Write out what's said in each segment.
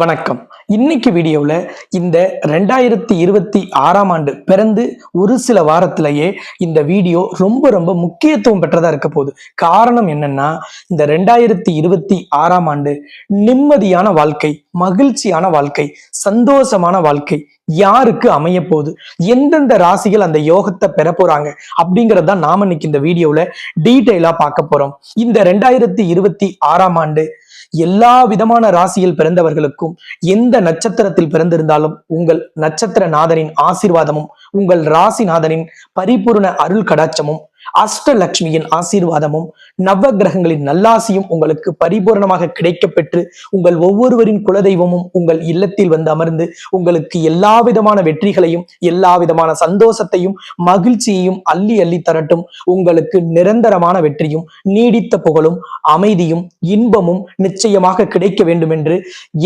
வணக்கம். இன்னைக்கு வீடியோவில் இந்த ரெண்டாயிரத்தி இருபத்தி ஆறாம் ஆண்டு பிறந்து ஒரு சில வாரத்திலேயே இந்த வீடியோ ரொம்ப ரொம்ப முக்கியத்துவம் பெற்றதா இருக்க போகுது. காரணம் என்னன்னா இந்த ரெண்டாயிரத்தி இருபத்தி ஆறாம் ஆண்டு நிம்மதியான வாழ்க்கை மகிழ்ச்சியான வாழ்க்கை சந்தோஷமான வாழ்க்கை யாருக்கு அமைய போகுது? எந்தெந்த ராசிகள் அந்த யோகத்தை பெற போறாங்க? அப்படிங்கறத நாம இன்னைக்கு இந்த வீடியோவில் டீட்டெயிலாக பார்க்க போறோம். இந்த ரெண்டாயிரத்தி இருபத்தி ஆறாம் ஆண்டு எல்லா விதமான ராசியில் பிறந்தவர்களுக்கும் எந்த நட்சத்திரத்தில் பிறந்திருந்தாலும் உங்கள் நட்சத்திர நாதனின் ஆசீர்வாதமும் உங்கள் ராசிநாதனின் பரிபூர்ண அருள் கடாச்சமும் அஷ்டலட்சுமியின் ஆசீர்வாதமும் நவ கிரகங்களின் நல்லாசியும் உங்களுக்கு பரிபூர்ணமாக கிடைக்கப்பெற்று உங்கள் ஒவ்வொருவரின் குலதெய்வமும் உங்கள் இல்லத்தில் வந்து அமர்ந்து உங்களுக்கு எல்லா விதமான வெற்றிகளையும் எல்லா விதமான சந்தோஷத்தையும் மகிழ்ச்சியையும் அள்ளி அள்ளி தரட்டும். உங்களுக்கு நிரந்தரமான வெற்றியும் நீடித்த புகழும் அமைதியும் இன்பமும் நிச்சயமாக கிடைக்க வேண்டும் என்று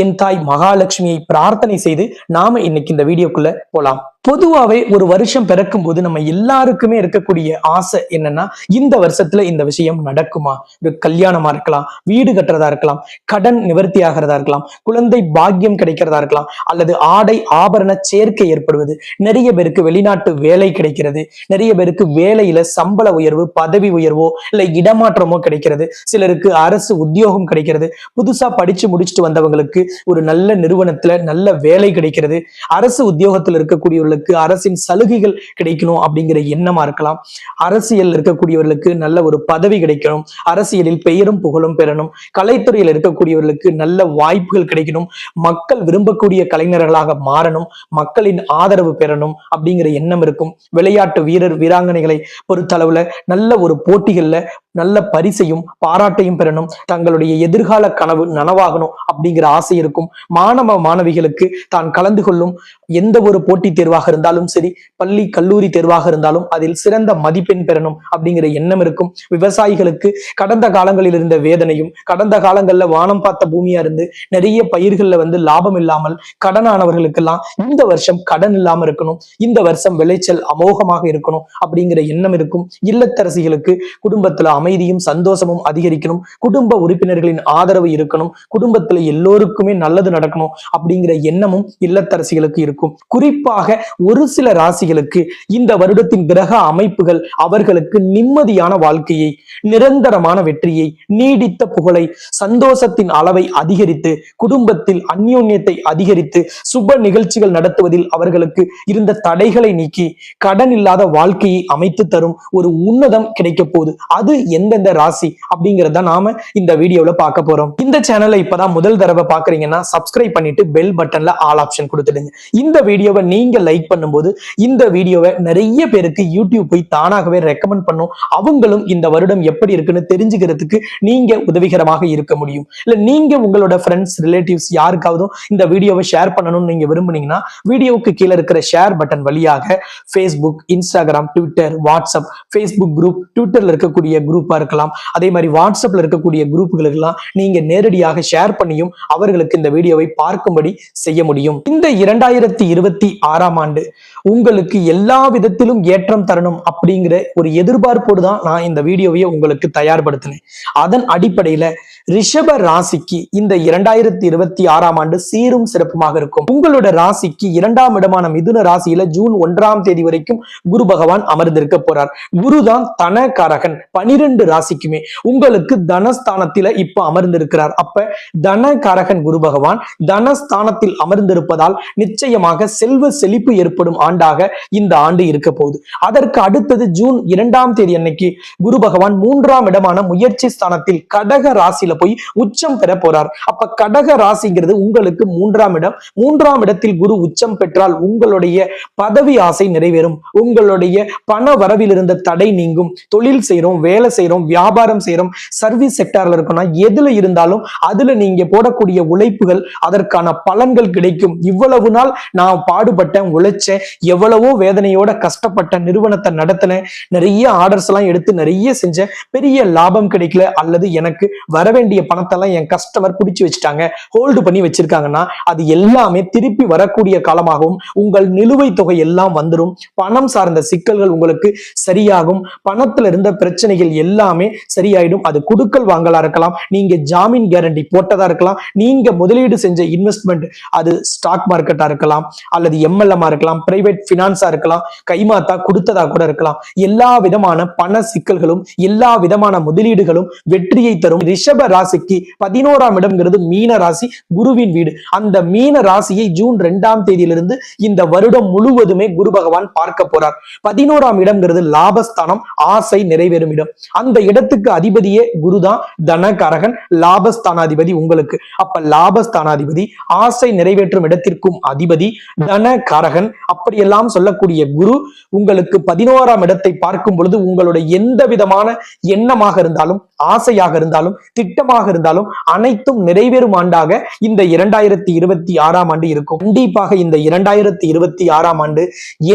என் தாய் மகாலட்சுமியை பிரார்த்தனை செய்து நாம இன்னைக்கு இந்த வீடியோக்குள்ள போலாம். பொதுவாவே ஒரு வருஷம் பிறக்கும் போது நம்ம எல்லாருக்குமே இருக்கக்கூடிய ஆசை என்னன்னா இந்த வருஷத்துல இந்த விஷயம் நடக்குமா? ஒரு கல்யாணமா இருக்கலாம் வீடு கட்டுறதா இருக்கலாம் கடன் நிவர்த்தி ஆகிறதா இருக்கலாம் குழந்தை பாக்கியம் கிடைக்கிறதா இருக்கலாம் அல்லது ஆடை ஆபரண சேர்க்கை ஏற்படுவது நிறைய பேருக்கு வெளிநாட்டு வேலை கிடைக்கிறது நிறைய பேருக்கு வேலையில சம்பள உயர்வு பதவி உயர்வோ இல்ல இடமாற்றமோ கிடைக்கிறது சிலருக்கு அரசு உத்தியோகம் கிடைக்கிறது புதுசா படிச்சு முடிச்சுட்டு வந்தவங்களுக்கு ஒரு நல்ல நிறுவனத்துல நல்ல வேலை கிடைக்கிறது அரசு உத்தியோகத்தில் இருக்கக்கூடியவர்களுக்கு இருக்கக்கூடியவர்களுக்கு அரசின் சலுகைகள் கிடைக்கணும் அப்படிங்கிற எண்ணமா இருக்கலாம். அரசியல் இருக்கக்கூடியவர்களுக்கு நல்ல ஒரு பதவி கிடைக்கணும். அரசியலில் பெயரும் புகழும் பெறணும். கலைத்துறையில் இருக்கக்கூடியவர்களுக்கு நல்ல வாய்ப்புகள் கிடைக்கணும். மக்கள் விரும்பக்கூடிய கலைஞர்களாக மாறணும். மக்களின் ஆதரவு பெறணும் அப்படிங்கிற எண்ணம் இருக்கும். விளையாட்டு வீரர் வீராங்கனைகளை பொறுத்தளவுல நல்ல ஒரு போட்டிகள்ல நல்ல பரிசையும் பாராட்டையும் பெறணும். தங்களுடைய எதிர்கால கனவு நனவாகணும் அப்படிங்கிற ஆசை இருக்கும். மாணவ மாணவிகளுக்கு தான் கலந்து கொள்ளும் எந்த ஒரு போட்டித் தேர்வாக இருந்தாலும் சரி பள்ளி கல்லூரி தேர்வாக இருந்தாலும் அதில் சிறந்த மதிப்பெண் பெறணும் அப்படிங்கிற எண்ணம் இருக்கும். விவசாயிகளுக்கு கடந்த காலங்களில் இருந்த வேதனையும் கடந்த காலங்கள்ல வானம் பார்த்த பூமியா இருந்து நிறைய பயிர்கள்ல வந்து லாபம் இல்லாமல் கடனானவர்களுக்கெல்லாம் இந்த வருஷம் கடன் இல்லாம இருக்கணும் இந்த வருஷம் விளைச்சல் அமோகமாக இருக்கணும் அப்படிங்கிற எண்ணம் இருக்கும். இல்லத்தரசிகளுக்கு குடும்பத்துல அமைதியும் சந்தோஷமும் அதிகரிக்கணும். குடும்ப உறுப்பினர்களின் ஆதரவு இருக்கணும். குடும்பத்துல எல்லோருக்குமே நல்லது நடக்கணும் அப்படிங்கிற எண்ணமும் இல்லத்தரசிகளுக்கு இருக்கும் இருக்கும். குறிப்பாக ஒரு சில ராசிகளுக்கு இந்த வருடத்தின் கிரக அமைப்புகள் அவர்களுக்கு நிம்மதியான வாழ்க்கையை நிரந்தரமான வெற்றியை நீடித்த புகழை சந்தோஷத்தின் அளவை அதிகரித்து குடும்பத்தில் அந்யோன்யத்தை அதிகரித்து சுப நிகழ்ச்சிகள் நடத்துவதில் அவர்களுக்கு இருந்த தடைகளை நீக்கி கடன் இல்லாத வாழ்க்கையை அமைத்து தரும் ஒரு உன்னதம் கிடைக்க போகுது. அது எந்தெந்த ராசி அப்படிங்கிறத நாம இந்த வீடியோல பார்க்க போறோம். இந்த சேனலை இப்பதான் முதல் தடவை பாக்குறீங்கன்னா சப்ஸ்கிரைப் பண்ணிட்டு பெல் பட்டன்ல ஆல் ஆப்ஷன் கொடுத்துடுங்க. இந்த வீடியோவை நீங்க லைக் பண்ணும்போது இந்த வீடியோவை நிறைய பேருக்கு யூடியூப் போய் தானாகவே ரெக்கமெண்ட் பண்ணும். அவங்களும் இந்த வருடம் எப்படி இருக்குன்னு தெரிஞ்சுக்கிறதுக்கு நீங்க உதவிகரமாக இருக்க முடியும். இல்ல நீங்க உங்களோட ஃப்ரெண்ட்ஸ் ரிலேட்டிவ்ஸ் யாருக்காவது இந்த வீடியோவை ஷேர் பண்ணணும்னு நீங்க விரும்புனீங்கன்னா வீடியோவுக்கு கீழே இருக்கிற ஷேர் பட்டன் வழியாக Facebook Instagram Twitter WhatsApp Facebook group ட்விட்டர்ல இருக்கக்கூடிய குரூப்பா இருக்கலாம். அதே மாதிரி வாட்ஸ்அப்ல இருக்கக்கூடிய குரூப்புகளுக்கெல்லாம் நீங்க நேரடியாக ஷேர் பண்ணியும் அவர்களுக்கு இந்த வீடியோவை பார்க்கும்படி செய்ய முடியும். இந்த இரண்டாயிரத்தி இருபத்தி ஆறாம் ஆண்டு. உங்களுக்கு எல்லா விதத்திலும் ஏற்றம் தரணும் அப்படிங்கிற ஒரு எதிர்பார்ப்போடு தான் நான் இந்த வீடியோவையே உங்களுக்கு தயார்படுத்தினேன். அதன் அடிப்படையில ரிஷப ராசிக்கு இந்த இரண்டாயிரத்தி இருபத்தி ஆறாம் ஆண்டு சீரும் சிறப்புமாக இருக்கும். உங்களோட ராசிக்கு இரண்டாம் இடமான மிதுன ராசியில ஜூன் ஒன்றாம் தேதி வரைக்கும் குரு பகவான் அமர்ந்திருக்க போறார். குரு தான் தனகாரகன். பனிரெண்டு ராசிக்குமே உங்களுக்கு தனஸ்தானத்தில இப்ப அமர்ந்திருக்கிறார். அப்ப தனகாரகன் குரு பகவான் தனஸ்தானத்தில் அமர்ந்திருப்பதால் நிச்சயமாக செல்வ செழிப்பு ஏற்படும் ஆண்டாக இந்த ஆண்டு இருக்க போகுது. அதற்கு அடுத்தது ஜூன் இரண்டாம் தேதி அன்னைக்கு குரு பகவான் மூன்றாம் இடமான முயற்சி ஸ்தானத்தில் கடக ராசியில போய் உச்சம் பெற போறார். அப்ப கடக ராசிங்கிறது உங்களுக்கு மூன்றாம் இடம். மூன்றாம் இடத்தில் குரு உச்சம் பெற்றால் உங்களுடைய பதவி ஆசை நிறைவேறும். உங்களுடைய பண வரவில் இருந்த தடை நீங்கும். தொழில் செய்யறோம் வேலை செய்யறோம் வியாபாரம் செய்யறோம் சர்வீஸ் செக்டார்ல இருக்கோம்னா எதுல இருந்தாலும் அதுல நீங்க போடக்கூடிய உழைப்புகள் அதற்கான பலன்கள் கிடைக்கும். இவ்வளவு நாள் நான் பாடுபட்டேன் உழைச்சேன் எவ்வளவோ வேதனையோட கஷ்டப்பட்ட நிறுவனத்தை நடத்தினேன் நிறைய ஆர்டர்ஸ் எல்லாம் எடுத்து நிறைய செஞ்சேன். பெரிய லாபம் கிடைக்கல அல்லது எனக்கு வரவேண்டிய வேண்டிய பணத்தெல்லாம் என் கஸ்டமர் பிடிச்சு வச்சுட்டாங்க ஹோல்டு பண்ணி வச்சிருக்காங்கன்னா அது எல்லாமே திருப்பி வரக்கூடிய காலமாகவும் உங்கள் நிலுவைத் தொகை எல்லாம் வந்துடும் பணம் சார்ந்த சிக்கல்கள் உங்களுக்கு சரியாகும். பணத்துல இருந்த பிரச்சனைகள் எல்லாமே சரியாயிடும். அது குடுக்கல் வாங்கலா இருக்கலாம் நீங்க ஜாமீன் கேரண்டி போட்டதா இருக்கலாம் நீங்க முதலீடு செஞ்ச இன்வெஸ்ட்மெண்ட் அது ஸ்டாக் மார்க்கெட்டா இருக்கலாம் அல்லது எம்எல்எம்மா இருக்கலாம் பிரைவேட் பினான்ஸா இருக்கலாம் கைமாத்தா கொடுத்ததா கூட இருக்கலாம். எல்லா விதமான பண சிக்கல்களும் எல்லா விதமான முதலீடுகளும் வெற்றியை தரும். ரிஷப ராசிக்கு பதினோராம் இடம்ங்கிறது மீன ராசி குருவின் வீடு. அந்த மீன ராசியை ஜூன் ரெண்டாம் தேதியிலிருந்து இந்த வருடம் முழுவதுமே குரு பகவான் பார்க்க போறார். பதினோராம் இடம்ங்கிறது லாபஸ்தானம் ஆசை நிறைவேறும் இடம். அந்த இடத்துக்கு அதிபதியே குருதான் தனகரகன் லாபஸ்தானாதிபதி உங்களுக்கு. அப்ப லாபஸ்தானாதிபதி ஆசை நிறைவேற்றும் இடத்திற்கும் அதிபதி தனகரகன். அப்படியெல்லாம் சொல்லக்கூடிய குரு உங்களுக்கு பதினோராம் இடத்தை பார்க்கும் பொழுது உங்களுடைய எந்த விதமான எண்ணமாக இருந்தாலும் ஆசையாக இருந்தாலும் திட்ட திட்டமாக இருந்தாலும் அனைத்தும் நிறைவேறும் ஆண்டாக இந்த இரண்டாயிரத்தி இருபத்தி ஆறாம் ஆண்டு இருக்கும். கண்டிப்பாக இந்த இரண்டாயிரத்தி இருபத்தி ஆறாம் ஆண்டு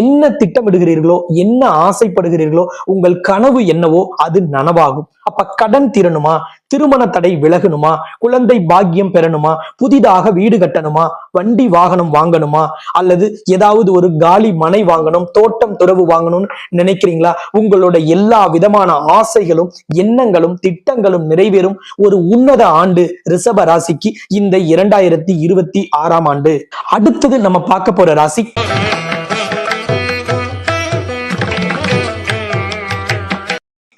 என்ன திட்டமிடுகிறீர்களோ என்ன ஆசைப்படுகிறீர்களோ உங்கள் கனவு என்னவோ அது நனவாகும். அப்ப கடன் திறனுமா திருமண தடை விலகணுமா? குழந்தை பாக்கியம் பெறணுமா? புதிதாக வீடு கட்டணுமா? வண்டி வாகனம் வாங்கணுமா? அல்லது ஏதாவது ஒரு காலி மனை வாங்கணும் தோட்டம் துறவு வாங்கணும்னு நினைக்கிறீங்களா? உங்களோட எல்லா விதமான ஆசைகளும் எண்ணங்களும் திட்டங்களும் நிறைவேறும். ஒரு உன்னத ஆண்டு ரிஷப ராசிக்கு இந்த இரண்டாயிரத்தி இருபத்தி ஆறாம் ஆண்டு. அடுத்தது நம்ம பார்க்க போற ராசி.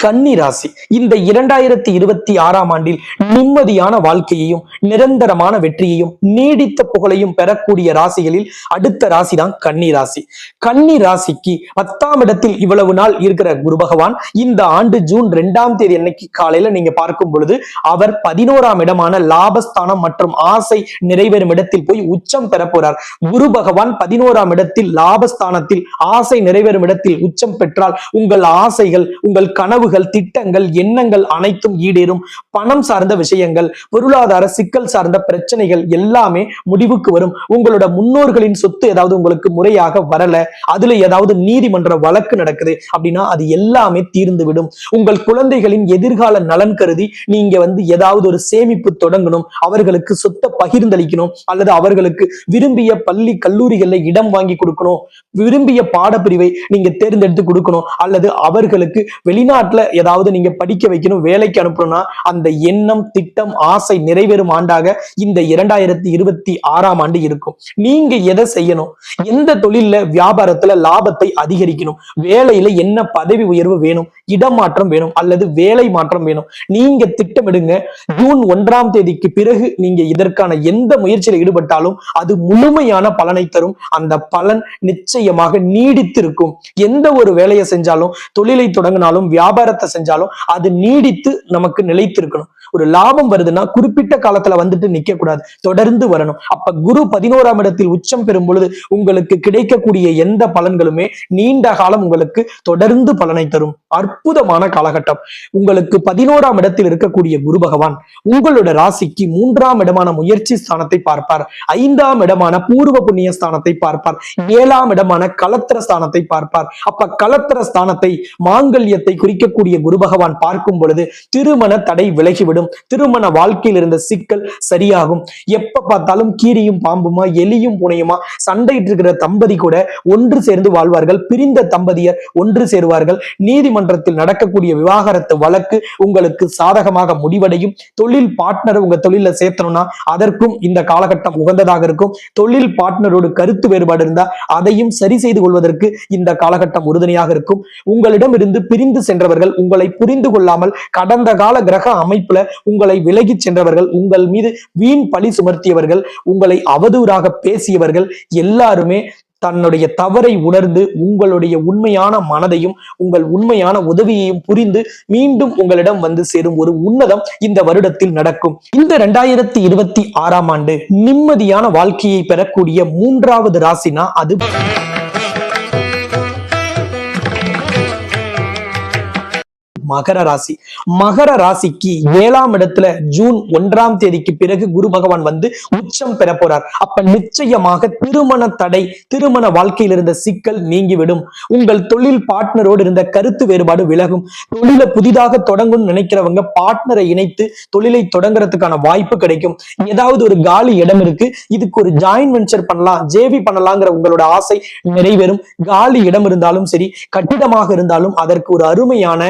கன்னி ராசி. இந்த இரண்டாயிரத்தி இருபத்தி ஆறாம் ஆண்டில் நிம்மதியான வாழ்க்கையையும் நிரந்தரமான வெற்றியையும் நீடித்த புகழையும் பெறக்கூடிய ராசிகளில் அடுத்த ராசி தான் கன்னி ராசி. கன்னி ராசிக்கு பத்தாம் இடத்தில் இவ்வளவு நாள் இருக்கிற குரு பகவான் இந்த ஆண்டு ஜூன் ரெண்டாம் தேதி அன்னைக்கு காலையில நீங்க பார்க்கும் பொழுது அவர் பதினோராம் இடமான லாபஸ்தானம் மற்றும் ஆசை நிறைவேறும் இடத்தில் போய் உச்சம் பெற போறார். குரு பகவான் பதினோராம் இடத்தில் லாபஸ்தானத்தில் ஆசை நிறைவேறும் இடத்தில் உச்சம் பெற்றால் உங்கள் ஆசைகள் உங்கள் கனவுகள் கனவுகள் திட்டங்கள் எண்ணங்கள் அனைத்தும் ஈடேறும். பணம் சார்ந்த விஷயங்கள் பொருளாதார சிக்கல் சார்ந்த பிரச்சனைகள் எல்லாமே முடிவுக்கு வரும். உங்களோட முன்னோர்களின் சொத்து ஏதாவது உங்களுக்கு முறையாக வரல அதுல ஏதாவது நீதிமன்ற வழக்கு நடக்குது அப்படின்னா அது எல்லாமே தீர்ந்து விடும் உங்கள் குழந்தைகளின் எதிர்கால நலன் கருதி நீங்க வந்து ஏதாவது ஒரு சேமிப்பு தொடங்கணும் அவர்களுக்கு சொத்தை பகிர்ந்தளிக்கணும் அல்லது அவர்களுக்கு விரும்பிய பள்ளி கல்லூரிகள்ல இடம் வாங்கி கொடுக்கணும். விரும்பிய பாடப்பிரிவை நீங்க தேர்ந்தெடுத்து கொடுக்கணும் அல்லது அவர்களுக்கு வெளிநாட்டுல நாட்டில் ஏதாவது நீங்க படிக்க வைக்கணும் வேலைக்கு அனுப்பணும்னா அந்த எண்ணம் திட்டம் ஆசை நிறைவேறும் ஆண்டாக இந்த இரண்டாயிரத்தி இருபத்தி ஆறாம் ஆண்டு இருக்கும். நீங்க எதை செய்யணும்? எந்த தொழில்ல வியாபாரத்துல லாபத்தை அதிகரிக்கணும்? வேலையில என்ன பதவி உயர்வு வேணும்? இடமாற்றம் வேணும் அல்லது வேலை மாற்றம் வேணும்? நீங்க திட்டமிடுங்க. ஜூன் ஒன்றாம் தேதிக்கு பிறகு நீங்க இதற்கான எந்த முயற்சியில ஈடுபட்டாலும் அது முழுமையான பலனை தரும். அந்த பலன் நிச்சயமாக நீடித்திருக்கும். எந்த ஒரு வேலையை செஞ்சாலும் தொழிலை தொடங்கினாலும் வியாபார வியாபாரத்தை செஞ்சாலும் அது நீடித்து நமக்கு நிலைத்திருக்கணும். ஒரு லாபம் வருதுன்னா குறிப்பிட்ட காலத்துல வந்துட்டு நிக்க கூடாது தொடர்ந்து வரணும். அப்ப குரு பதினோராம் இடத்தில் உச்சம் பெறும் பொழுது உங்களுக்கு கிடைக்கக்கூடிய எந்த பலன்களுமே நீண்ட காலம் உங்களுக்கு தொடர்ந்து பலனை தரும். அற்புதமான காலகட்டம். உங்களுக்கு பதினோராம் இடத்தில் இருக்கக்கூடிய குரு பகவான் உங்களோட ராசிக்கு மூன்றாம் இடமான முயற்சி ஸ்தானத்தை பார்ப்பார். ஐந்தாம் இடமான பூர்வ புண்ணிய ஸ்தானத்தை பார்ப்பார். ஏழாம் இடமான கலத்திர ஸ்தானத்தை பார்ப்பார். அப்ப கலத்திர ஸ்தானத்தை மாங்கல்யத்தை குறிக்க செய்யக்கூடிய குரு பகவான் பார்க்கும் பொழுது திருமண தடை விலகிவிடும். திருமண வாழ்க்கையில் இருந்த சிக்கல் சரியாகும். எப்ப பார்த்தாலும் கீரியும் பாம்புமா எலியும் புனையுமா? சண்டையிட்டு இருக்கிற தம்பதி கூட ஒன்று சேர்ந்து வாழ்வார்கள். பிரிந்த தம்பதியர் ஒன்று சேருவார்கள். நீதிமன்றத்தில் நடக்கக்கூடிய விவாகரத்து வழக்கு உங்களுக்கு சாதகமாக முடிவடையும். தொழில் பார்ட்னர் உங்க தொழில சேர்த்தணும்னா அதற்கும் இந்த காலகட்டம் உகந்ததாக இருக்கும். தொழில் பார்ட்னரோடு கருத்து வேறுபாடு இருந்தா அதையும் சரி செய்து கொள்வதற்கு இந்த காலகட்டம் உறுதுணையாக இருக்கும். உங்களிடம் இருந்து பிரிந்து சென்றவர்கள் சென்றவர்கள் உங்களை புரிந்து கொள்ளாமல் கடந்த கால கிரக அமைப்புல உங்களை விலகி சென்றவர்கள் உங்கள் மீது வீண் பழி சுமர்த்தியவர்கள் உங்களை அவதூறாக பேசியவர்கள் எல்லாருமே தன்னுடைய தவறை உணர்ந்து உங்களுடைய உண்மையான மனதையும் உங்கள் உண்மையான உதவியையும் புரிந்து மீண்டும் உங்களிடம் வந்து சேரும் ஒரு உன்னதம் இந்த வருடத்தில் நடக்கும். இந்த ரெண்டாயிரத்தி இருபத்தி ஆறாம் ஆண்டு நிம்மதியான வாழ்க்கையை பெறக்கூடிய மூன்றாவது ராசினா அது. மகர ராசி. மகர ராசிக்கு ஏழாம் இடத்துல ஜூன் ஒன்றாம் தேதிக்கு பிறகு குரு பகவான் வந்து உச்சம் பெற போறார். அப்ப நிச்சயமாக திருமண தடை திருமண வாழ்க்கையில் இருந்த சிக்கல் நீங்கிவிடும். உங்கள் தொழில் பார்ட்னரோடு இருந்த கருத்து வேறுபாடு விலகும். தொழிலை புதிதாக தொடங்கும் நினைக்கிறவங்க பார்ட்னரை இணைத்து தொழிலை தொடங்குறதுக்கான வாய்ப்பு கிடைக்கும். ஏதாவது ஒரு காலி இடம் இருக்கு இதுக்கு ஒரு ஜாயின் வெஞ்சர் பண்ணலாம் ஜேவி பண்ணலாங்கிற உங்களோட ஆசை நிறைவேறும். காலி இடம் இருந்தாலும் சரி கட்டிடமாக இருந்தாலும் அதற்கு ஒரு அருமையான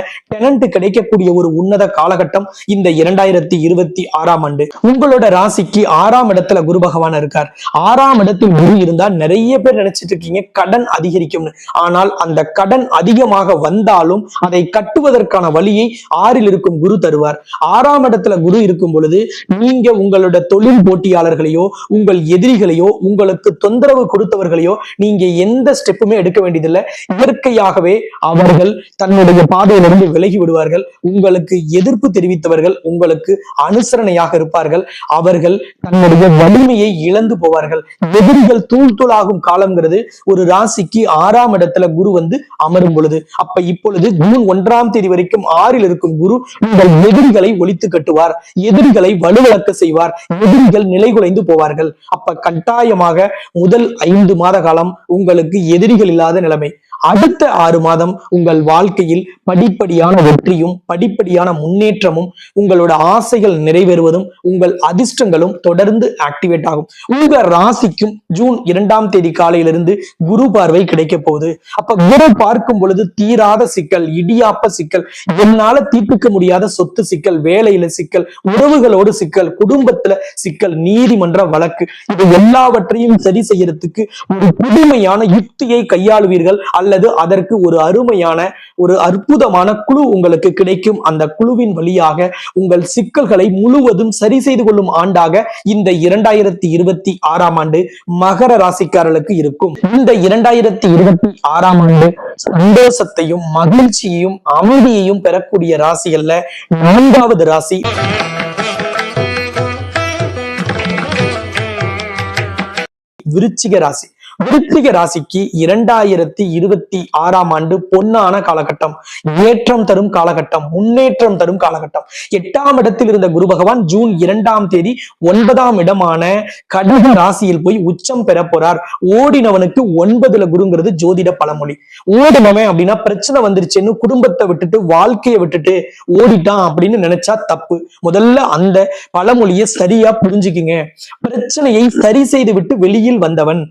டெனண்ட் கிடைக்கக்கூடிய ஒரு உன்னத காலகட்டம் இந்த இரண்டாயிரத்தி இருபத்தி ஆறாம் ஆண்டு. உங்களோட ராசிக்கு ஆறாம் இடத்துல குரு பகவான் இருக்கார். ஆறாம் இடத்தில் குரு இருந்தா நிறைய பேர் நினைச்சிட்டு இருக்கீங்க கடன் அதிகரிக்கும்னு. ஆனால் அந்த கடன் அதிகமாக வந்தாலும் அதை கட்டுவதற்கான வழியை ஆறில் இருக்கும் குரு தருவார். ஆறாம் இடத்துல குரு இருக்கும் பொழுது நீங்க உங்களோட தொழில் போட்டியாளர்களையோ உங்கள் எதிரிகளையோ உங்களுக்கு தொந்தரவு கொடுத்தவர்களையோ நீங்க எந்த ஸ்டெப்புமே எடுக்க வேண்டியதில்லை. இயற்கையாகவே அவர்கள் தன்னுடைய பாதையிலிருந்து விலகி விடுவார்கள் உங்களுக்கு எதிர்ப்பு தெரிவித்தவர்கள் உங்களுக்கு அனுசரணையாக இருப்பார்கள். அவர்கள் தன்னுடைய வலிமையை இழந்து போவார்கள். எதிரிகள் தூள் தூளாகும் காலம்ங்கிறது ஒரு ராசிக்கு ஆறாம் இடத்துல குரு வந்து அமரும் பொழுது. அப்ப இப்பொழுது ஜூன் ஒன்றாம் தேதி வரைக்கும் ஆறில் இருக்கும் குரு உங்கள் எதிரிகளை ஒழித்து கட்டுவார். எதிரிகளை வலுவிழக்க செய்வார். எதிரிகள் நிலைகுலைந்து போவார்கள். அப்ப கட்டாயமாக முதல் ஐந்து மாத காலம் உங்களுக்கு எதிரிகள் இல்லாத நிலைமை. அடுத்த ஆறு மாதம் உங்கள் வாழ்க்கையில் படிப்படியான வெற்றியும் படிப்படியான முன்னேற்றமும் உங்களோட ஆசைகள் நிறைவேறுவதும் உங்கள் அதிர்ஷ்டங்களும் தொடர்ந்து ஆக்டிவேட் ஆகும். உங்க ராசிக்கும் ஜூன் இரண்டாம் தேதி காலையிலிருந்து குரு பார்வை கிடைக்க போகுது. அப்ப குரு பார்க்கும் பொழுது தீராத சிக்கல் இடியாப்ப சிக்கல் என்னால தீர்ப்பிக்க முடியாத சொத்து சிக்கல் வேலையில சிக்கல் உறவுகளோடு சிக்கல் குடும்பத்துல சிக்கல் நீதிமன்ற வழக்கு இது எல்லாவற்றையும் சரி செய்யறதுக்கு ஒரு புதுமையான யுக்தியை கையாளுவீர்கள் அல்ல அல்லது அதற்கு ஒரு அருமையான ஒரு அற்புதமான குழு உங்களுக்கு கிடைக்கும். அந்த குழுவின் வழியாக உங்கள் சிக்கல்களை முழுவதும் சரி செய்து கொள்ளும் ஆண்டாக இந்த இரண்டாயிரத்தி இருபத்தி ஆறாம் ஆண்டு மகர ராசிக்காரர்களுக்கு இருக்கும். இந்த இரண்டாயிரத்தி இருபத்தி ஆறாம் ஆண்டு சந்தோஷத்தையும் மகிழ்ச்சியையும் அமைதியையும் பெறக்கூடிய ராசிகள்ல நான்காவது ராசி. விருச்சிக ராசி. விருத்திக ராசிக்கு இரண்டாயிரத்தி இருபத்தி ஆறாம் ஆண்டு பொன்னான காலகட்டம். ஏற்றம் தரும் காலகட்டம் முன்னேற்றம் தரும் காலகட்டம். எட்டாம் இடத்தில் இருந்த குரு பகவான் ஜூன் இரண்டாம் தேதி ஒன்பதாம் இடமான கடக ராசியில் போய் உச்சம் பெற போறார். ஓடினவனுக்கு ஒன்பதுல குருங்கிறது ஜோதிட பழமொழி. ஓடினவன் அப்படின்னா பிரச்சனை வந்துருச்சுன்னு குடும்பத்தை விட்டுட்டு வாழ்க்கையை விட்டுட்டு ஓடிட்டான் அப்படின்னு நினைச்சா தப்பு. முதல்ல அந்த பழமொழியை சரியா புரிஞ்சுக்குங்க. பிரச்சனையை சரி செய்து விட்டு வெளியில் வந்தவன்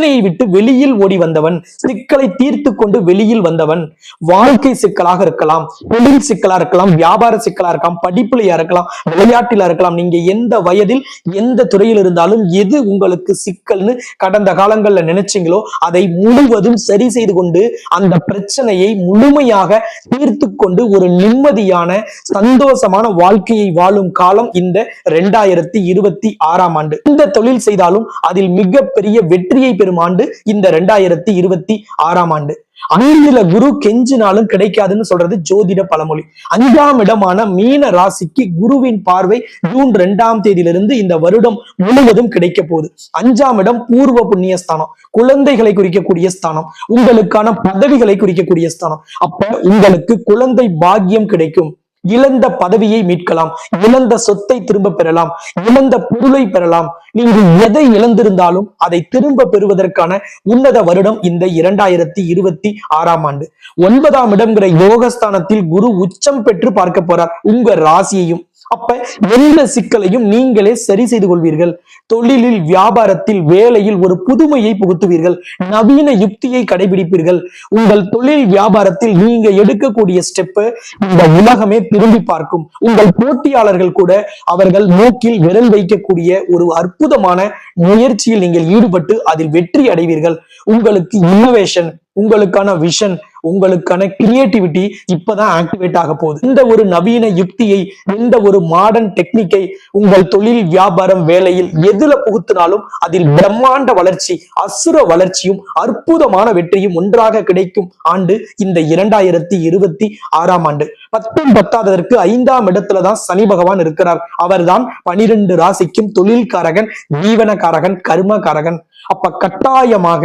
பிரச்சனையை விட்டு வெளியில் ஓடி வந்தவன் சிக்கலை தீர்த்து கொண்டு வெளியில் வந்தவன் வாழ்க்கை சிக்கலாக இருக்கலாம் தொழில் சிக்கலா இருக்கலாம் வியாபார சிக்கலா இருக்கலாம் படிப்புலையா இருக்கலாம் விளையாட்டிலா இருக்கலாம் நீங்க எந்த வயதில் எந்த துறையில் இருந்தாலும் எது உங்களுக்கு சிக்கல்னு கடந்த காலங்கள்ல நினைச்சீங்களோ அதை முழுவதும் சரி செய்து கொண்டு அந்த பிரச்சனையை முழுமையாக தீர்த்து கொண்டு ஒரு நிம்மதியான சந்தோஷமான வாழ்க்கையை வாழும் காலம் இந்த ரெண்டாயிரத்தி இருபத்தி ஆறாம் ஆண்டு. இந்த தொழில் செய்தாலும் அதில் மிகப்பெரிய வெற்றியை பெறும் ஆண்டு இந்த ரெண்டாயிரத்தி இருபத்தி ஆறாம் ஆண்டு. அஞ்சுல குரு கெஞ்சினாலும் கிடைக்காதுன்னு சொல்றது ஜோதிட பழமொழி. அஞ்சாம் இடமான மீன ராசிக்கு குருவின் பார்வை ஜூன் ரெண்டாம் தேதியிலிருந்து இந்த வருடம் முழுவதும் கிடைக்க போகுது. அஞ்சாம் இடம் பூர்வ புண்ணிய ஸ்தானம். குழந்தைகளை குறிக்கக்கூடிய ஸ்தானம். உங்களுக்கான பதவிகளை குறிக்கக்கூடிய ஸ்தானம். அப்ப உங்களுக்கு குழந்தை பாக்கியம் கிடைக்கும். இழந்த பதவியை மீட்கலாம். இழந்த சொத்தை திரும்ப பெறலாம். இழந்த பொருளை பெறலாம். நீங்கள் எதை இழந்திருந்தாலும் அதை திரும்ப பெறுவதற்கான உன்னத வருடம் இந்த இரண்டாயிரத்தி இருபத்தி ஆறாம் ஆண்டு. ஒன்பதாம் இடம்ங்கிற யோகஸ்தானத்தில் குரு உச்சம் பெற்று பார்க்க போறார். உங்க ராசியையும் அப்ப எந்த சிக்கலையும் நீங்களே சரி செய்து கொள்வீர்கள். தொழிலில் வியாபாரத்தில் வேலையில் ஒரு புதுமையை புகுத்துவீர்கள். நவீன யுக்தியை கடைபிடிப்பீர்கள். உங்கள் தொழில் வியாபாரத்தில் நீங்க எடுக்கக்கூடிய ஸ்டெப்பு இந்த உலகமே திரும்பி பார்க்கும். உங்கள் போட்டியாளர்கள் கூட அவர்கள் நோக்கில் விரல் வைக்கக்கூடிய ஒரு அற்புதமான முயற்சியில் நீங்கள் ஈடுபட்டு அதில் வெற்றி அடைவீர்கள். உங்களுக்கு இன்னோவேஷன் உங்களுக்கான விஷன் உங்களுக்கான கிரியேட்டிவிட்டி இப்பதான் ஆக்டிவேட் ஆக போகுது. இந்த ஒரு நவீன யுக்தியை இந்த ஒரு மாடர்ன் டெக்னிக்கை உங்கள் தொழில் வியாபாரம் வேலையில் எதுல புகுத்தினாலும் அதில் பிரம்மாண்ட வளர்ச்சி அசுர வளர்ச்சியும் அற்புதமான வெற்றியும் ஒன்றாக கிடைக்கும் ஆண்டு இந்த இரண்டாயிரத்தி இருபத்தி ஆறாம் ஆண்டு. பத்தும் பத்தாததற்கு ஐந்தாம் இடத்துலதான் சனி பகவான் இருக்கிறார். அவர்தான் பனிரெண்டு ராசிக்கும் தொழில்காரகன் ஜீவனகாரகன் கர்மகாரகன் அப்ப கட்டாயமாக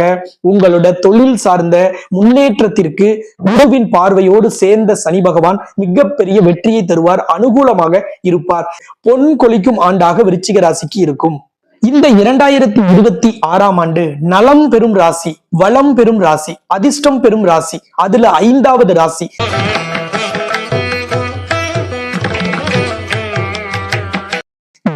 உங்களோட தொழில் சார்ந்த முன்னேற்றத்திற்கு குருவின் பார்வையோடு சேர்ந்த சனி பகவான் மிகப்பெரிய வெற்றியை தருவார் அனுகூலமாக இருப்பார். பொன் கொலிக்கும் ஆண்டாக விருச்சிக ராசிக்கு இருக்கும். இந்த இரண்டாயிரத்தி இருபத்தி ஆறாம் ஆண்டு நலம் பெறும் ராசி வளம் பெறும் ராசி அதிர்ஷ்டம் பெறும் ராசி அதுல ஐந்தாவது ராசி.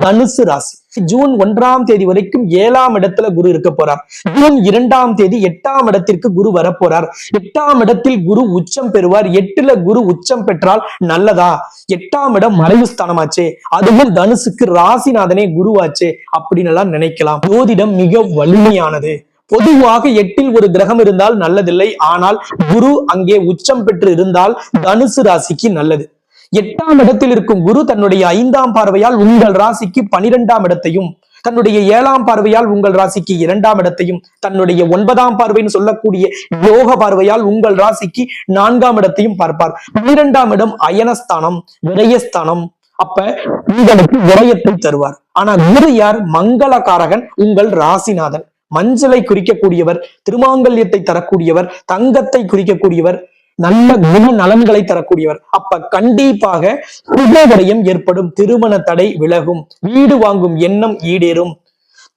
தனுசு ராசி. ஜூன் ஒன்றாம் தேதி வரைக்கும் ஏழாம் இடத்துல குரு இருக்க போறார். ஜூன் இரண்டாம் தேதி எட்டாம் இடத்திற்கு குரு வரப்போறார். எட்டாம் இடத்தில் குரு உச்சம் பெறுவார். எட்டுல குரு உச்சம் பெற்றால் நல்லதா? எட்டாம் இடம் மறைவு ஸ்தானமாச்சே. அதுவும் தனுசுக்கு ராசிநாதனே குருவாச்சே அப்படின்னு எல்லாம் நினைக்கலாம். ஜோதிடம் மிக வலிமையானது. பொதுவாக எட்டில் ஒரு கிரகம் இருந்தால் நல்லதில்லை. ஆனால் குரு அங்கே உச்சம் பெற்று இருந்தால் தனுசு ராசிக்கு நல்லது. எட்டாம் இடத்தில் இருக்கும் குரு தன்னுடைய ஐந்தாம் பார்வையால் உங்கள் ராசிக்கு பனிரெண்டாம் இடத்தையும் தன்னுடைய ஏழாம் பார்வையால் உங்கள் ராசிக்கு இரண்டாம் இடத்தையும் தன்னுடைய ஒன்பதாம் பார்வைன்னு சொல்லக்கூடிய யோக பார்வையால் உங்கள் ராசிக்கு நான்காம் இடத்தையும் பார்ப்பார். பனிரெண்டாம் இடம் அயனஸ்தானம் விரயஸ்தானம். அப்ப உங்களுக்கு விரயத்தை தருவார். ஆனா குரு யார்? மங்களகாரகன் உங்கள் ராசிநாதன். மஞ்சளை குறிக்கக்கூடியவர் திருமாங்கல்யத்தை தரக்கூடியவர் தங்கத்தை குறிக்கக்கூடியவர் நல்ல குண நலன்களை தரக்கூடியவர். அப்ப கண்டிப்பாக சுபவரையும் ஏற்படும். திருமண தடை விலகும். வீடு வாங்கும் எண்ணம் ஈடேறும்.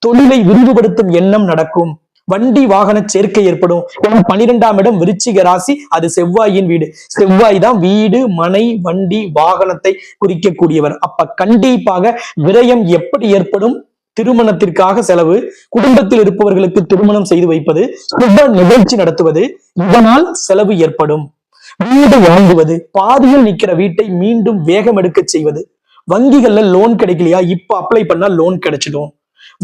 தொழிலை விரிவுபடுத்தும் எண்ணம் நடக்கும். வண்டி வாகன சேர்க்கை ஏற்படும். பனிரெண்டாம் இடம் விருச்சிக ராசி அது செவ்வாயின் வீடு. செவ்வாய் தான் வீடு மனை வண்டி வாகனத்தை குறிக்கக்கூடியவர். அப்ப கண்டிப்பாக விரயம் எப்படி ஏற்படும்? திருமணத்திற்காக செலவு குடும்பத்தில் இருப்பவர்களுக்கு திருமணம் செய்து வைப்பது சுப நிகழ்ச்சி நடத்துவது இதனால் செலவு ஏற்படும். வீடு வாங்குவது பாதியில் நிக்கிற வீட்டை மீண்டும் வேகம் எடுக்க செய்வது. வங்கிகள்ல லோன் கிடைக்கலையா? இப்ப அப்ளை பண்ணா லோன் கிடைச்சிடும்.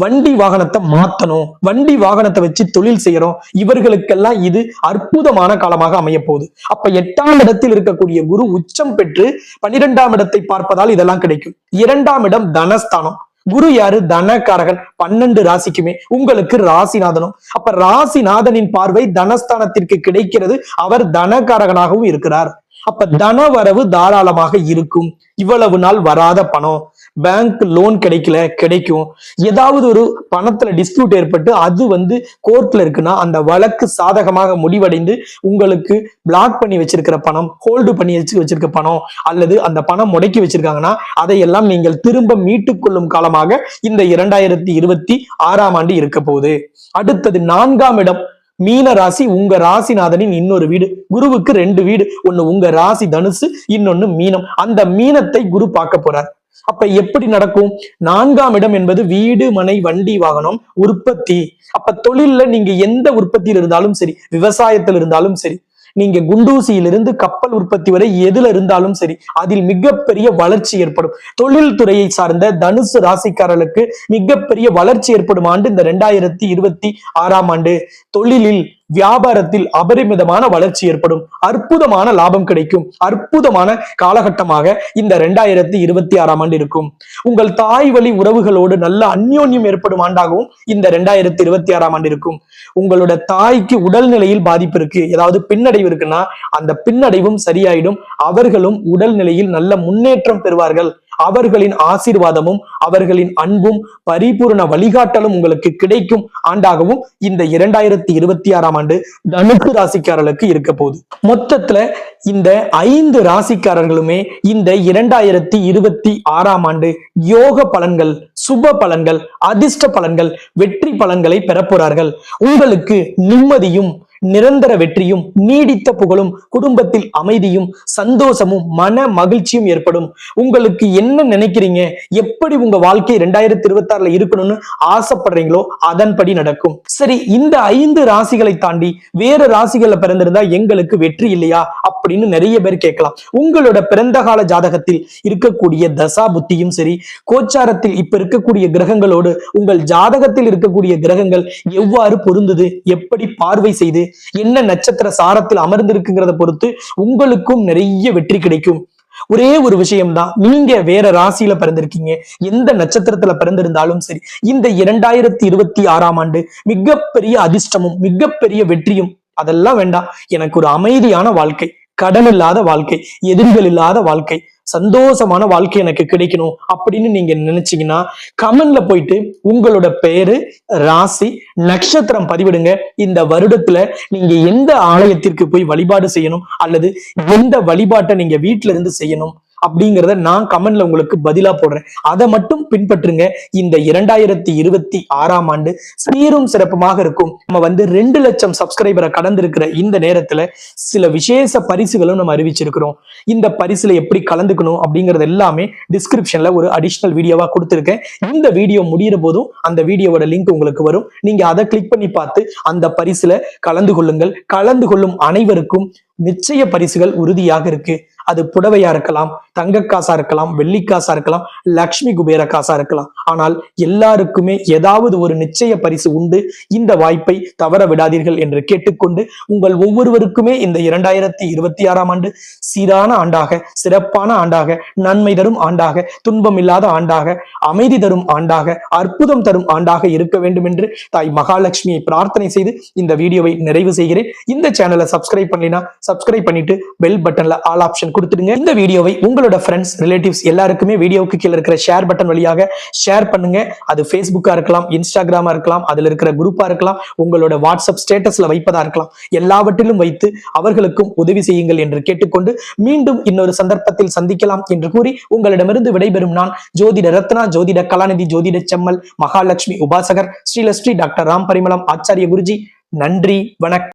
வண்டி வாகனத்தை மாத்தணும். வண்டி வாகனத்தை வச்சு தொழில் செய்யறோம். இவர்களுக்கெல்லாம் இது அற்புதமான காலமாக அமைய போகுது. அப்ப எட்டாம் இடத்தில் இருக்கக்கூடிய குரு உச்சம் பெற்று பன்னிரெண்டாம் இடத்தை பார்ப்பதால் இதெல்லாம் கிடைக்கும். இரண்டாம் இடம் தனஸ்தானம். குரு யாரு? தனக்காரகன். பன்னெண்டு ராசிக்குமே உங்களுக்கு ராசிநாதனும். அப்ப ராசிநாதனின் பார்வை தனஸ்தானத்திற்கு கிடைக்கிறது. அவர் தனக்காரகனாகவும் இருக்கிறார். அப்ப தன வரவு தாராளமாக இருக்கும். இவ்வளவு நாள் வராத பணம். பேங்க் லோன் கிடைக்கல கிடைக்கும். ஏதாவது ஒரு பணத்துல டிஸ்பியூட் ஏற்பட்டு அது வந்து கோர்ட்ல இருக்குன்னா அந்த வழக்கு சாதகமாக முடிவடைந்து உங்களுக்கு பிளாக் பண்ணி வச்சிருக்கிற பணம் ஹோல்டு பண்ணி வச்சு வச்சிருக்க பணம் அல்லது அந்த பணம் முடக்கி வச்சிருக்காங்கன்னா அதையெல்லாம் நீங்கள் திரும்ப மீட்டுக்கொள்ளும் காலமாக இந்த இரண்டாயிரத்தி இருபத்தி ஆறாம் ஆண்டு இருக்க போகுது. அடுத்தது நான்காம் இடம் மீன ராசி உங்க ராசிநாதனின் இன்னொரு வீடு. குருவுக்கு ரெண்டு வீடு. ஒண்ணு உங்க ராசி தனுசு இன்னொன்னு மீனம். அந்த மீனத்தை குரு பார்க்க போறார். அப்ப எப்படி நடக்கும்? நான்காம் இடம் என்பது வீடு மனை வண்டி வாகனம் உற்பத்தி. அப்ப தொழில்ல நீங்க எந்த உற்பத்தியில் இருந்தாலும் சரி விவசாயத்தில் இருந்தாலும் சரி நீங்க குண்டூசியிலிருந்து கப்பல் உற்பத்தி வரை எதுல இருந்தாலும் சரி அதில் மிகப்பெரிய வளர்ச்சி ஏற்படும். தொழில் துறையை சார்ந்த தனுசு ராசிக்காரர்களுக்கு மிகப்பெரிய வளர்ச்சி ஏற்படும் ஆண்டு இந்த ரெண்டாயிரத்தி இருபத்தி ஆறாம் ஆண்டு. தொழிலில் வியாபாரத்தில் அபரிமிதமான வளர்ச்சி ஏற்படும். அற்புதமான லாபம் கிடைக்கும். அற்புதமான காலகட்டமாக இந்த ரெண்டாயிரத்தி இருபத்தி ஆறாம் ஆண்டு இருக்கும். உங்கள் தாய் வழி உறவுகளோடு நல்ல அந்யோன்யம் ஏற்படும் ஆண்டாகவும் இந்த ரெண்டாயிரத்தி இருபத்தி ஆறாம் ஆண்டு இருக்கும். உங்களோட தாய்க்கு உடல்நிலையில் பாதிப்பு இருக்கு. ஏதாவது பின்னடைவு இருக்குன்னா அந்த பின்னடைவும் சரியாயிடும். அவர்களும் உடல்நிலையில் நல்ல முன்னேற்றம் பெறுவார்கள். அவர்களின் ஆசீர்வாதமும் அவர்களின் அன்பும் பரிபூரண வழிகாட்டலும் உங்களுக்கு கிடைக்கும் ஆண்டாகவும் இந்த இரண்டாயிரத்தி இருபத்தி ஆறாம் ஆண்டு தனுசு ராசிக்காரர்களுக்கு இருக்க போகுது. மொத்தத்துல இந்த ஐந்து ராசிக்காரர்களுமே இந்த இரண்டாயிரத்தி இருபத்தி ஆறாம் ஆண்டு யோக பலன்கள் சுப பலன்கள் அதிர்ஷ்ட பலன்கள் வெற்றி பலன்களை பெறப்போறார்கள் உங்களுக்கு நிம்மதியும் நிரந்தர வெற்றியும் நீடித்த புகழும் குடும்பத்தில் அமைதியும் சந்தோஷமும் மன மகிழ்ச்சியும் ஏற்படும். உங்களுக்கு என்ன நினைக்கிறீங்க? எப்படி உங்க வாழ்க்கை ரெண்டாயிரத்தி இருபத்தி ஆறுல இருக்கணும்னு ஆசைப்படுறீங்களோ அதன்படி நடக்கும். சரி இந்த ஐந்து ராசிகளை தாண்டி வேற ராசிகள்ல பிறந்திருந்தா எங்களுக்கு வெற்றி இல்லையா? அப்படின்னு நிறைய பேர் கேட்கலாம். உங்களோட பிறந்த கால ஜாதகத்தில் இருக்கக்கூடிய தசா புத்தியும் சரி கோச்சாரத்தில் இப்ப இருக்கக்கூடிய கிரகங்களோடு உங்கள் ஜாதகத்தில் இருக்கக்கூடிய கிரகங்கள் எவ்வாறு பொருந்தது எப்படி பார்வை செய்து என்ன நட்சத்திர சாரத்தில் அமர்ந்திருக்குங்கிறத பொறுத்து உங்களுக்கும் நிறைய வெற்றி கிடைக்கும். ஒரே ஒரு விஷயம்தான் நீங்க வேற ராசியில பிறந்திருக்கீங்க. எந்த நட்சத்திரத்துல பிறந்திருந்தாலும் சரி இந்த இரண்டாயிரத்தி இருபத்தி ஆறாம் ஆண்டு மிகப்பெரிய அதிர்ஷ்டமும் மிகப்பெரிய வெற்றியும் அதெல்லாம் வேண்டாம். எனக்கு ஒரு அமைதியான வாழ்க்கை. கடன் இல்லாத வாழ்க்கை எதிரிகள் இல்லாத வாழ்க்கை சந்தோஷமான வாழ்க்கை எனக்கு கிடைக்கணும் அப்படின்னு நீங்க நினைச்சீங்கன்னா கமெண்ட்ல போயிட்டு உங்களோட பெயரு ராசி நட்சத்திரம் பதிவிடுங்க. இந்த வருடத்துல நீங்க எந்த ஆலயத்திற்கு போய் வழிபாடு செய்யணும் அல்லது எந்த வழிபாட்டை நீங்க வீட்டுல இருந்து செய்யணும் அப்படிங்கிறத நான் கமெண்ட்ல உங்களுக்கு பதிலா போடுறேன். அதை மட்டும் பின்பற்றுங்க. இந்த இரண்டாயிரத்தி இருபத்தி ஆறாம் ஆண்டு சீரும் சிறப்புமாக இருக்கும். நம்ம வந்து ரெண்டு லட்சம் சப்ஸ்கிரைபரை கடந்திருக்கிற இந்த நேரத்துல சில விசேஷ பரிசுகளும் நம்ம அறிவிச்சிருக்கிறோம். இந்த பரிசுல எப்படி கலந்துக்கணும் அப்படிங்கறது எல்லாமே டிஸ்கிரிப்ஷன்ல ஒரு அடிஷனல் வீடியோவா கொடுத்துருக்கேன். இந்த வீடியோ முடியிற போதும் அந்த வீடியோவோட லிங்க் உங்களுக்கு வரும். நீங்க அதை கிளிக் பண்ணி பார்த்து அந்த பரிசுல கலந்து கொள்ளுங்கள். கலந்து கொள்ளும் அனைவருக்கும் நிச்சய பரிசுகள் உறுதியாக இருக்கு. அது புடவையா இருக்கலாம் தங்க காசா இருக்கலாம் வெள்ளி காசா இருக்கலாம் லக்ஷ்மி குபேர காசா இருக்கலாம். ஆனால் எல்லாருக்குமே ஏதாவது ஒரு நிச்சய பரிசு உண்டு. இந்த வாய்ப்பை தவற விடாதீர்கள் என்று கேட்டுக்கொண்டு உங்கள் ஒவ்வொருவருக்குமே இந்த இரண்டாயிரத்தி இருபத்தி ஆறாம் ஆண்டு சீரான ஆண்டாக சிறப்பான ஆண்டாக நன்மை தரும் ஆண்டாக துன்பம் இல்லாத ஆண்டாக அமைதி தரும் ஆண்டாக அற்புதம் தரும் ஆண்டாக இருக்க வேண்டும் என்று தாய் மகாலட்சுமியை பிரார்த்தனை செய்து இந்த வீடியோவை நிறைவு செய்கிறேன். இந்த சேனலை சப்ஸ்கிரைப் பண்ணினா சப்ஸ்கிரைப் பண்ணிட்டு பெல் பட்டன்ல ஆல் ஆப்ஷன் கொடுத்துடுங்க. இந்த வீடியோவை உங்களோட ஃப்ரெண்ட்ஸ் ரிலேட்டிவ்ஸ் எல்லாருக்குமே வீடியோவுக்கு கீழே இருக்கிற ஷேர் பட்டன் வழியாக ஷேர் பண்ணுங்க. அது ஃபேஸ்புக்கா இருக்கலாம் இன்ஸ்டாகிராமா இருக்கலாம் அதுல இருக்கிற குரூப்பா இருக்கலாம் உங்களோட வாட்ஸ்அப் ஸ்டேட்டஸ்ல வைப்பதா இருக்கலாம். எல்லாவற்றிலும் வைத்து அவர்களுக்கும் உதவி செய்யுங்கள் என்று கேட்டுக்கொண்டு மீண்டும் இன்னொரு சந்தர்ப்பத்தில் சந்திக்கலாம் என்று கூறி உங்களிடமிருந்து விடைபெறும் நான் ஜோதிட ரத்னா ஜோதிட கலாநிதி ஜோதிட செம்மல் மகாலட்சுமி உபாசகர் ஸ்ரீலஸ்ரீ டாக்டர் ராம் பரிமளம் ஆச்சாரிய குருஜி நன்றி வணக்கம்.